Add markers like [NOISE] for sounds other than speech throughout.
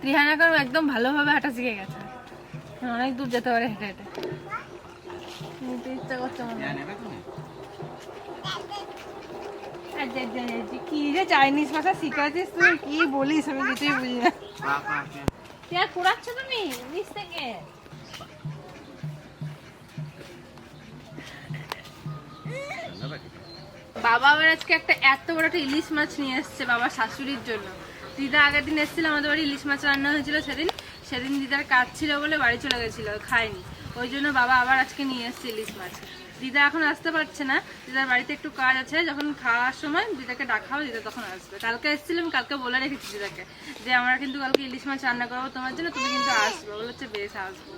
ত্রিহান এখন একদম ভালোভাবে হাঁটা শিখে গেছে। অনেক দূর যেতে পারে হেঁটে হেঁটে। নিতে ইচ্ছা করছে মনে হয়। কি যে চাইনিজ ভাষা শিখাচ্ছিস তুই কি বলিস আমি কিছুই বুঝি না। তুই আর কুড়াচ্ছ তুমি? নিচ থেকে। বাবা আবার আজকে একটা এত বড় একটা ইলিশ মাছ নিয়ে এসছে বাবার শাশুড়ির জন্য। দিদা আগের দিন এসেছিল, আমাদের বাড়ি ইলিশ মাছ রান্না হয়েছিল সেদিন। সেদিন দিদার কাজ ছিল বলে বাড়ি চলে গেছিল, খায়নি। ওই জন্য বাবা আবার আজকে নিয়ে এসেছে ইলিশ মাছ। দিদা এখন আসতে পারছে না, দিদার বাড়িতে একটু কাজ আছে, যখন খাওয়ার সময় দিদাকে ডাকাও দিদা তখন আসবে। কালকে এসেছিলাম, কালকে বলে রেখেছি দিদাকে যে, আমরা কিন্তু কালকে ইলিশ মাছ রান্না করব তোমার জন্য, তুমি কিন্তু আসবে। বলে হচ্ছে, বেশ, আসব।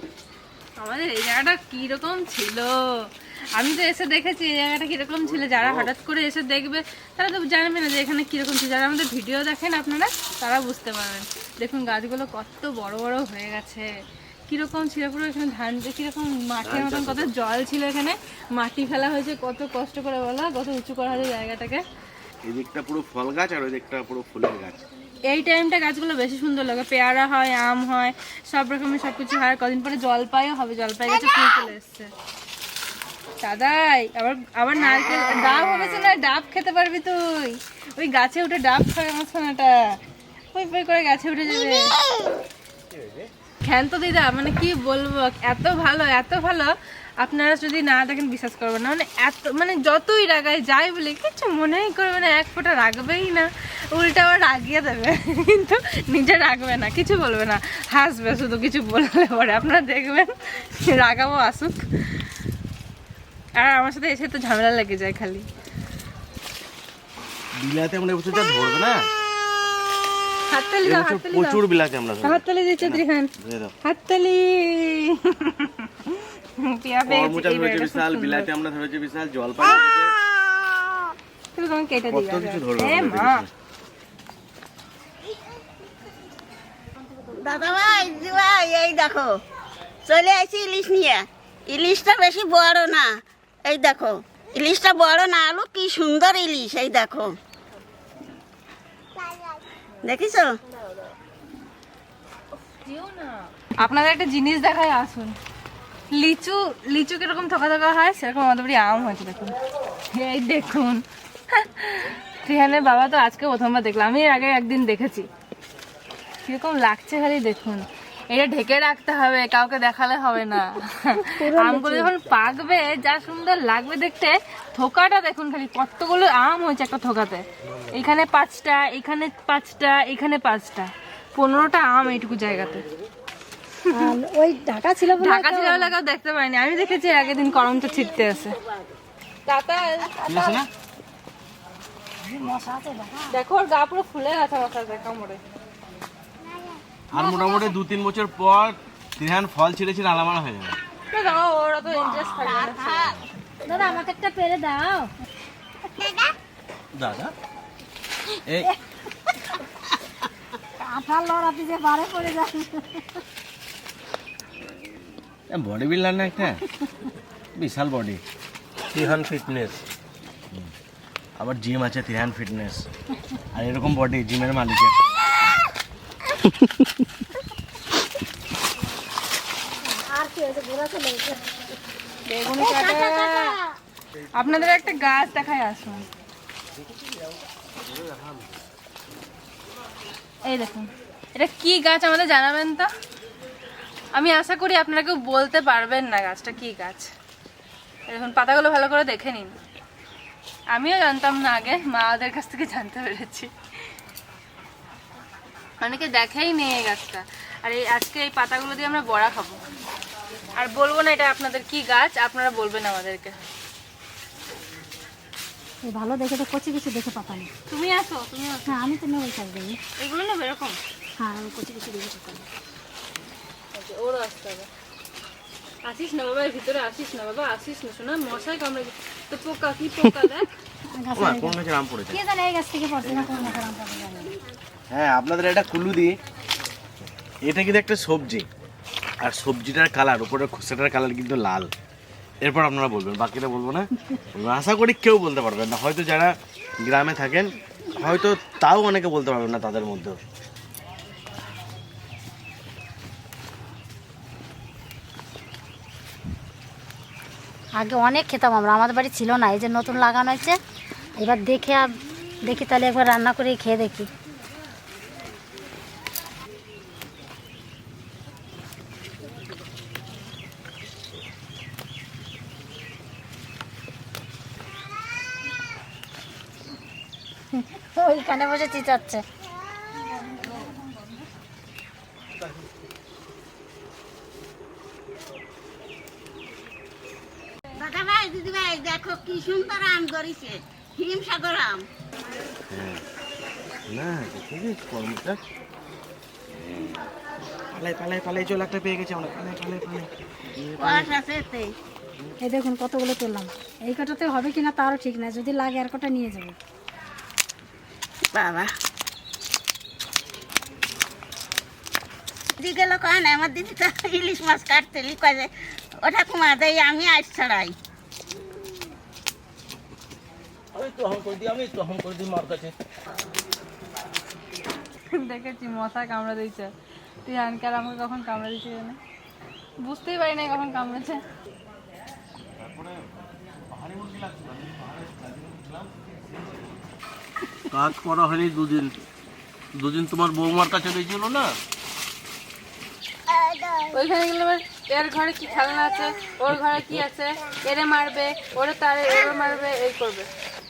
আমাদের এই জায়গাটা কীরকম ছিল। আমি তো এসে দেখেছি এই জায়গাটা কীরকম ছিল যারা হঠাৎ করে এসে দেখবে তারা তো জানবে না যে এখানে কীরকম ছিল। যারা আমাদের ভিডিও দেখেন আপনারা তারা বুঝতে পারবেন। দেখুন গাছগুলো কত বড় বড় হয়ে গেছে। কীরকম ছিল পুরো এখানে ধান যে কীরকম মাঠের মতন কত জল ছিল এখানে। মাটি ফেলা হয়েছে কত কষ্ট করে বলা কত উঁচু করা হয়েছে জায়গাটাকে। এই দিকটা পুরো ফল গাছ আর ওই দিকটা পুরো ফুলের গাছ। এই টাইমটা গাছগুলো বেশি সুন্দর লাগে। পেয়ারা হয় আম হয় সব রকমের সব কিছু হয়। কদিন পরে জলপাইও হবে জলপাই গাছে ফুল চলে এসছে। দাদাই, আবার আবার নারকেল ডাব হয়েছে না ডাব খেতে পারবি তুই। ওই গাছে উঠে ডাব খাবে আমার সোনাটা। ওই পই করে গাছে উঠে যাবে। ক্ষান্ত দিদা মানে কি বলব, এত ভালো এত ভালো। আপনারা যদি না দেখেন, বিশ্বাস করবেন না। মানে এত মানে যতই রাগায় যাই বলে কিছু মনেই করবে না, এক ফোঁটা রাখবেই না। উল্টা আবার রাগিয়ে দেবে, কিন্তু নিজে রাখবে না, কিছু বলবে না। হাসবে শুধু, কিছু বললে পরে। আপনারা দেখবেন, রাগাবো, আসুক। আর আমার সাথে এসে তো ঝামেলা লেগে যায় খালি। বিলাতে আমরা এবছর যা ধরবে না? হাততালি দাও হাততালি দাও। প্রচুর বিলাতে আমরা ধরবো। হাততালি দিয়ে দাও হাততালি। পিয়া বিশাল বিলাতে আমরা ধরেছি বিশাল জলপাই ধরেছে তুমি তোমাকে কেটে কত কিছু ধরবে এ মা। দাদা ভাই ভাই এই দেখো চলে আসি ইলিশ নিয়ে। ইলিশটা বেশি বড় না। এই দেখো, ইলিশটা বড় না আলু, কি সুন্দর ইলিশ, এই দেখো। দেখিস? আপনাদের একটা জিনিস দেখায় আসুন। লিচু লিচু কীরকম থকা থকা হয়, সেরকম আমাদের আম হয়েছে, দেখুন। এই দেখুন। ত্রিহানের বাবা তো আজকে প্রথমবার দেখলাম, আমি আগে একদিন দেখেছি। কীরকম লাগছে খালি, দেখুন। এটা ঢেকে রাখতে হবে কাউকে দেখালে হবে না। আমগুলো যখন পাকবে যা সুন্দর লাগবে দেখতে থোকাটা দেখুন খালি কতগুলো আম হয়েছে একটা থোকাতে। এখানে পাঁচটা এখানে পাঁচটা এখানে পাঁচটা। পনেরোটা আম এইটুকু জায়গাতে। ওই ঢাকা ছিল ঢাকা ছিল দেখতে পাইনি আমি দেখেছি এর আগের দিন করমটা ছিটতে আছে। দেখো ওর গা পুরো ফুলে গেছে মশাতে কামড়ে আর মোটামুটি দু তিন বছর পর তিনহান ফল ছিঁড়ে ছিঁড়ে আলামালা হয়ে যাবে। ওরা তো ইন্টারেস্ট থাকবে। না। দাদা আমাকে একটা পেরে দাও। দাদা? এই। কাঁঠাল লড়াতে যে বারে পড়ে যায়। বডি বিল্ডার না একটা? বিশাল বডি তিহান ফিটনেস আবার জিম আছে তিহান ফিটনেস আর এরকম বডি জিমের মালিকের আর কি হয়েছে ঘোরা চলে গেছে বেগুনি কাটা [LAUGHS] আপনাদের একটা গাছ দেখায় আসুন। এই দেখুন, এটা কি গাছ আমাদের জানাবেন তো? আমি আশা করি আপনারা কেউ বলতে পারবেন না গাছটা কি গাছ। দেখুন, পাতাগুলো ভালো করে দেখে নিন। আমিও জানতাম না আগে, মা ওদের কাছ থেকে জানতে পেরেছি। অনেকে দেখেই নেই এই গাছটা। আর এই আজকে এই পাতাগুলো দিয়ে আমরা বড়া খাব। আর বলব না এটা আপনাদের কি গাছ আপনারা বলবেন আমাদেরকে। ভালো দেখে তো কচি কিছু দেখে পাতা নেই। তুমি আসো তুমি আসো হ্যাঁ আমি তো ওই থাকবে এগুলো না এরকম? হ্যাঁ আমি কচি কিছু দেখে পাতা নেই। ওরও আসতে হবে। আসিস না বাবা ভিতরে আসিস না বাবা আসিস না। শোনা মশাই কামড়ে তো পোকা কি পোকা দেখ। [LAUGHS] কোন গাছের আম পড়েছে? কে জানে এই গাছ থেকে পড়ছে না কোন গাছের আম না। হ্যাঁ আপনাদের এটা কুলু দিই। এটা কিন্তু একটা সবজি। আর সবজিটার কালার উপরের খোসাটার কালার কিন্তু লাল। এরপর আপনারা বলবেন বাকিটা বলব না। আশা করি কেউ বলতে পারবেন না। হয়তো যারা গ্রামে থাকেন, হয়তো তাও অনেকে বলতে পারবেন না তাদের মধ্যেও। আগে অনেক খেতাম আমরা, আমাদের বাড়ি ছিল না, এই যে নতুন লাগানো হয়েছে, এবার দেখে দেখি তাহলে একবার রান্না করে খেয়ে দেখি ওইখানে বসে চিচাচ্ছে। দাদা ভাই দেখো কি সুন্দর আম ধরেছে। হিমসাগর আম। হ্যাঁ। না কর্মটা পালাই পালাই পালাই চল একটা পেয়ে গেছে আমরা। পালাই পালাই পালাই। বয়স আছে এতে। এই দেখুন কতগুলো তুললাম। এই কটাতে হবে কিনা তারও ঠিক না যদি লাগে আর কটা নিয়ে যাব। বাবা। দিদি গেল কয় না আমার দিদি তো ইলিশ মাছ কাটতে কয় যে ওটা কুমা দেয় আমি আজ ছাড়াই। আমি তো হম করে দিই আমি তো হম করে দিই মার কাছে। দেখেছি মশা কামড়া দিয়েছে। তুই আনকার আমাকে কখন কামড়া দিয়েছে জানে বুঝতেই পারি না কখন কামড়েছে। কাজ করা হয়নি দুদিন। দুদিন তোমার বৌমার কাছে গেছিল না? ওইখানে গেলে এবার এর ঘরে কি খেলনা আছে ওর ঘরে কি আছে এরে মারবে ওরে তারে এরে মারবে এই করবে।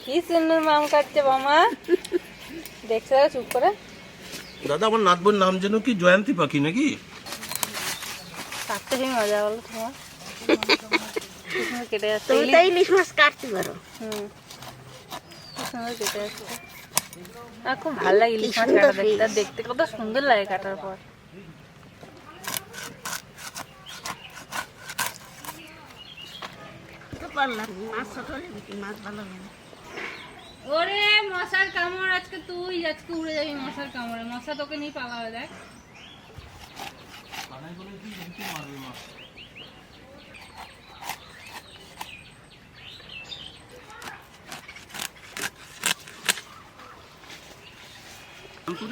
কি সুন্দর মাম কাটছে বামা। দেখছে চুপ করে? দাদা আমার নাতবর নাম যেন কি জয়ন্তী পাখি নাকি? কাটতে সেই মজা বলো তোমার কেটে যাচ্ছে ইলিশ। মাছ কাটতে পারো। হুম। সুন্দর কেটে যাচ্ছে। আর খুব ভালো লাগে ইলিশ মাছ কাটা দেখতে। দেখতে কত সুন্দর লাগে কাটার পর। ওরে মশার কামড় আজকে তুই আজকে উড়ে যাবি মশার কামড়ে। মশা তোকে নিয়ে পালাবে দেখ।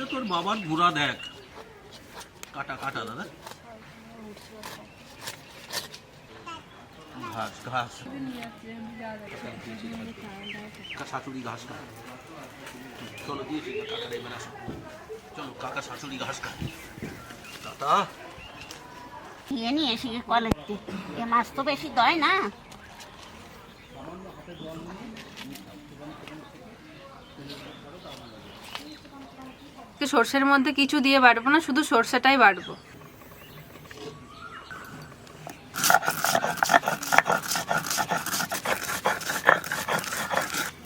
তুই তোর বাবার ঘোড়া দেখ। কাটা কাটা, দাদা। ঘাস ঘাস। শাশুড়ি ঘাস খায়। চলো চলো, কাকা শাশুড়ি ঘাস খায়। দাদা। নিয়ে নিয়ে এসে কলেজে। এ মাছ তো বেশি দয় না। সর্ষের মধ্যে কিছু দিয়ে বাটবো না, শুধু সর্ষেটাই বাটবো।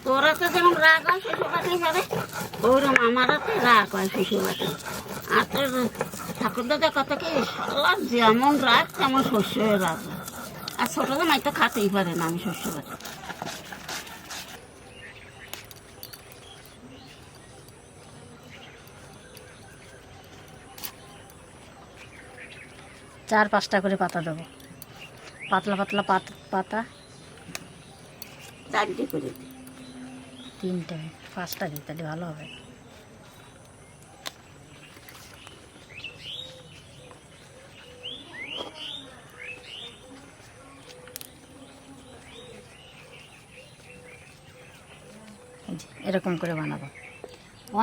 তোরা তো যেমন রাগ হয় ওরম আমারও তো রাগ হয় শ্বশুরবাড়ি আর তোর যেমন রাগ, তেমন শস্যের রাগ। আর ছোট জামাই তো খাতেই পারে না আমি শ্বশুরবাড়ি চার পাঁচটা করে পাতা দেবো। পাতলা পাতলা পাত পাতা। চারটে করে তিনটে পাঁচটা দিই তাহলে ভালো হবে। এরকম করে বানাবো।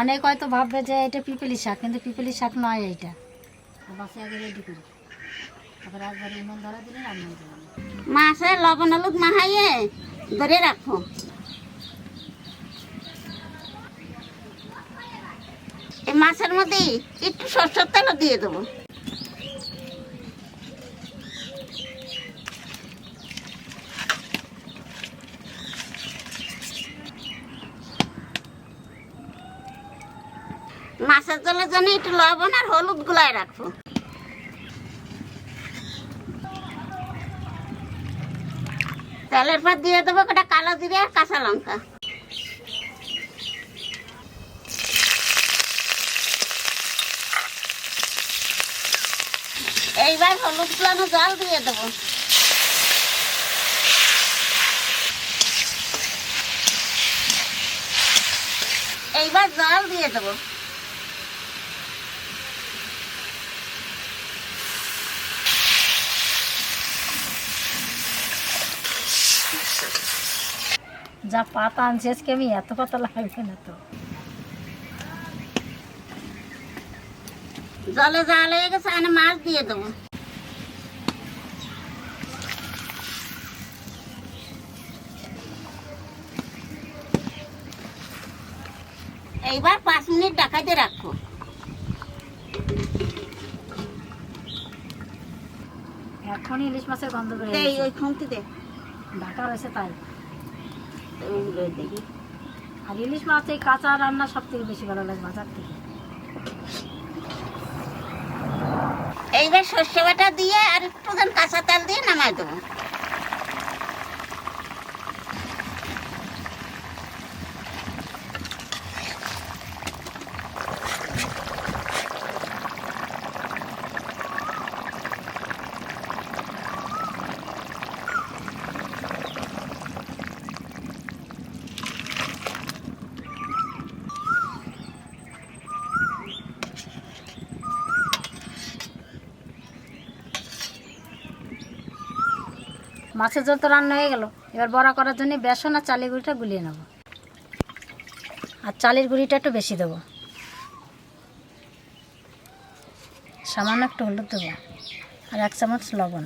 অনেক হয়তো ভাববে যে এটা পিপলি শাক কিন্তু পিপলি শাক নয় এইটা। বাসে আগে রেডি করি। মাছে লবণ, হলুদ মাহাইয়ে ধরে রাখো। এই মাছের মধ্যে একটু সরষের তেলও দিয়ে দেবো। মাছের জলের জন্য একটু লবণ আর হলুদ গুলায় রাখব। তেলের পর দিয়ে দেবো, কটা কালো জিরে আর কাঁচা লঙ্কা। এইবার হলুদ গুলানো জল দিয়ে দেবো। এইবার জল দিয়ে দেবো। যা পাতা আনছি আজকে আমি এত পাতা লাগবে না তো। জলে জাল হয়ে গেছে আমি মাছ দিয়ে দেবো। এইবার পাঁচ মিনিট ডাকাইতে রাখো। এখন ইলিশ মাছের গন্ধ করে এই ওই দে। ঢাকা রয়েছে তাই। ওইগুলো দেখি। আর ইলিশ মাছ, এই কাঁচা রান্না সব থেকে বেশি ভালো লাগে বাজার থেকে। এইবার সর্ষে বাটা দিয়ে আর একটু কাঁচা তেল দিয়ে নামাই দেবো। মাছের জল তো রান্না হয়ে গেল। এবার বড়া করার জন্য বেসন আর চালের গুঁড়িটা গুলিয়ে নেব। আর চালের গুঁড়িটা একটু বেশি দেবো। সামান্য একটু হলুদ দেবো আর এক চামচ লবণ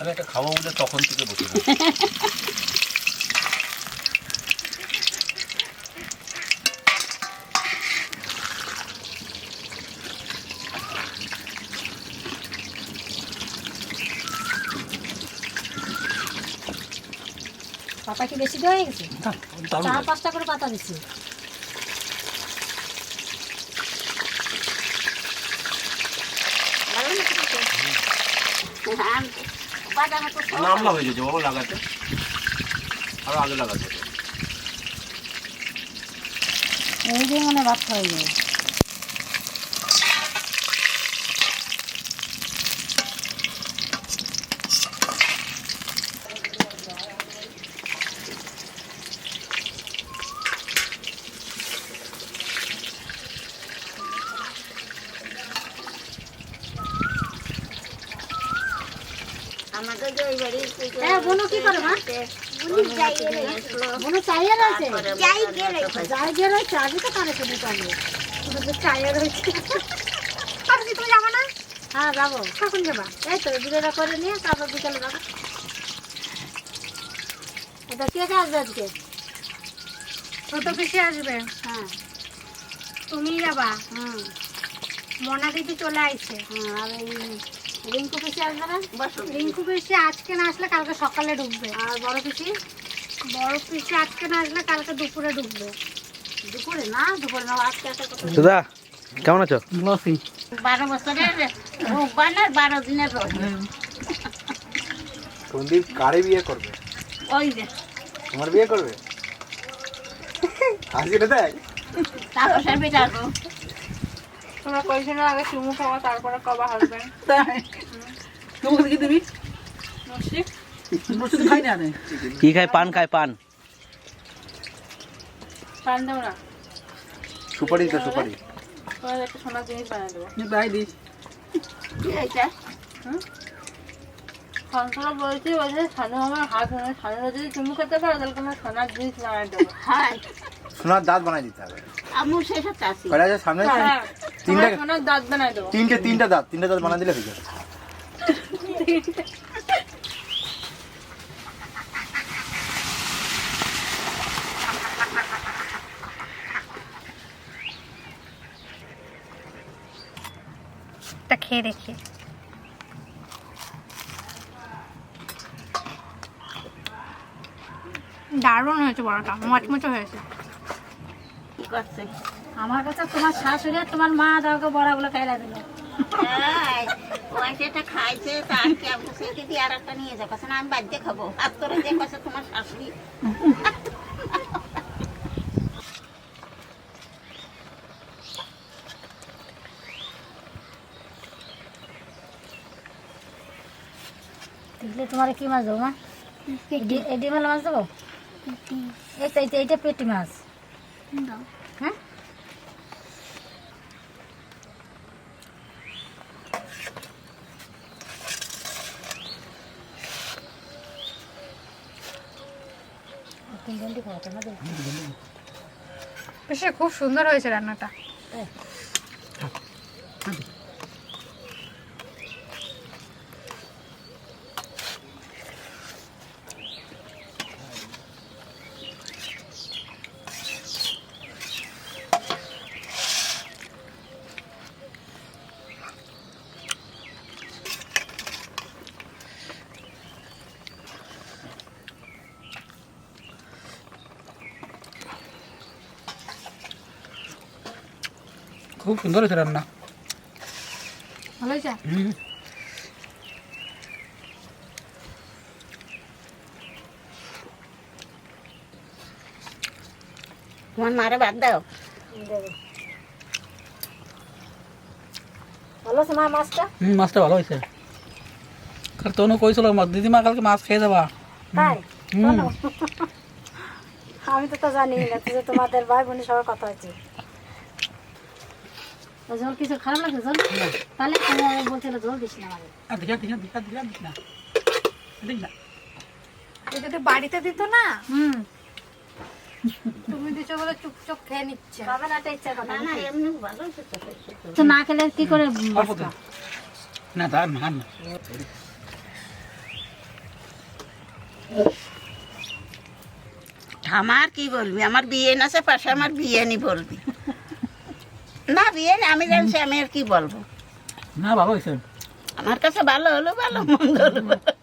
আমি একটা খাব বলে তখন থেকে বসে পাতা কি বেশি হয়ে গেছে চার পাঁচটা করে পাতা দিচ্ছি ভালো নামলা হয়ে গেছে বাবা লাগাতে আরও আগে লাগাতে। এই যে মানে ভাত হয়ে যায় আমাদের যে ওই বাড়ির হ্যাঁ, বোনু কি করে, মা? চাইয়ে রয়েছে যাই গেলে। যাই গিয়ে রয়েছে আগে তো কানে তুমি পাবে তোমাদের চাইয়ে রয়েছে আর কি তুমি যাব না? হ্যাঁ যাব। কখন যাবা? এই তো করে নিয়ে তারপর বিকালে যাব। এটা কে কে আসবে আজকে? ছোট পিসে আসবে। হ্যাঁ। তুমি যাবা। হুম। মনা দিদি চলে আইছে। হ্যাঁ আর এই রিঙ্কু পিসি আসবে না? বসো। রিঙ্কু পিসি আজকে না আসলে কালকে সকালে ঢুকবে। আর বড় পিসি? বড় পিসি আজকে না আসলে কালকে দুপুরে ঢুকবে। দুপুরে না? দুপুরে না আজকে একটা কথা কেমন আছো? বারো বছরের রোববার আর বারো দিনের রোজ সন্দীপ কারে বিয়ে করবে? ওই যে। তোমার বিয়ে করবে? [LAUGHS] হাসিটা দেখ। তাপসের বেটা তোমরা কয়েকদিনের আগে চুমু খাওয়া তারপরে কবা হাসবেন কি খায়? পান খায় পান। পান দেবো না। সুপারি তো সুপারি। তোমাদের একটা সোনার জিনিস বানিয়ে দেবো। কি হয়েছে সংসার বলছি বলছে সানু আমার হাত সানুরা যদি চুমু খেতে পারো তাহলে তোমার সোনার জিনিস বানিয়ে দেবো। হ্যাঁ সোনার দাঁত বানাই দিতে হবে। দাঁত তিনটে তিনটা দাঁত। তিনটা দাঁত দিলে খেয়ে দারুণ হয়েছে বড়টা মচমচে হয়েছে। করছে আমার কাছে তোমার শাশুড়ি আর তোমার মা দাওকে বড়াগুলো খাইলা দিল। খাইছে তার কি আমি সেকে দিয়ে আর একটা নিয়ে যাব না আমি বাদ্যে খাব। কাছে তোমার শাশুড়ি। দেখলে তোমার কি মাছ দেবো মা? এই ডিমের মাছ দেবো? এইটা এইটা এইটা পেটি মাছ হ্যাঁ তিন ঘন্টি খাওয়াতে না দেবো বেশ খুব সুন্দর হয়েছে রান্নাটা। খুব সুন্দর হয়েছে রান্না। ভালো হয়েছে? তোমার মারে বাদ দাও। ভালো আছে মা মাছটা? হুম মাছটা ভালো হয়েছে। কাল তনু কইছিল মা- দিদিমা কালকে মাছ খেয়ে যাবা। আমি তো তো জানি না তোমাদের ভাই বোনের সবার কথা হচ্ছে জল কিছু খারাপ লাগছে? জল তাহলে বলছিল জল দিস না আমাদের আর দেখা দেখা দেখা দেখা দেখ না। দেখ না। এটা যদি বাড়িতে দিত না। হুম। তুমি দিছো বলে চুপচাপ খেয়ে নিচ্ছে। খাবে না ইচ্ছা কথা না না এমনি ভালো তো হয়েছে তো। তো না খেলে কি করে না তার না না। আমার কি বলবি? আমার বিয়ে আছে পাশে আমার বিয়ে নি বলবি। না আমি জানছি আমি আর কি বলব না ভালো হয়েছে আমার কাছে ভালো হলো ভালো মন্দ হলো ভালো।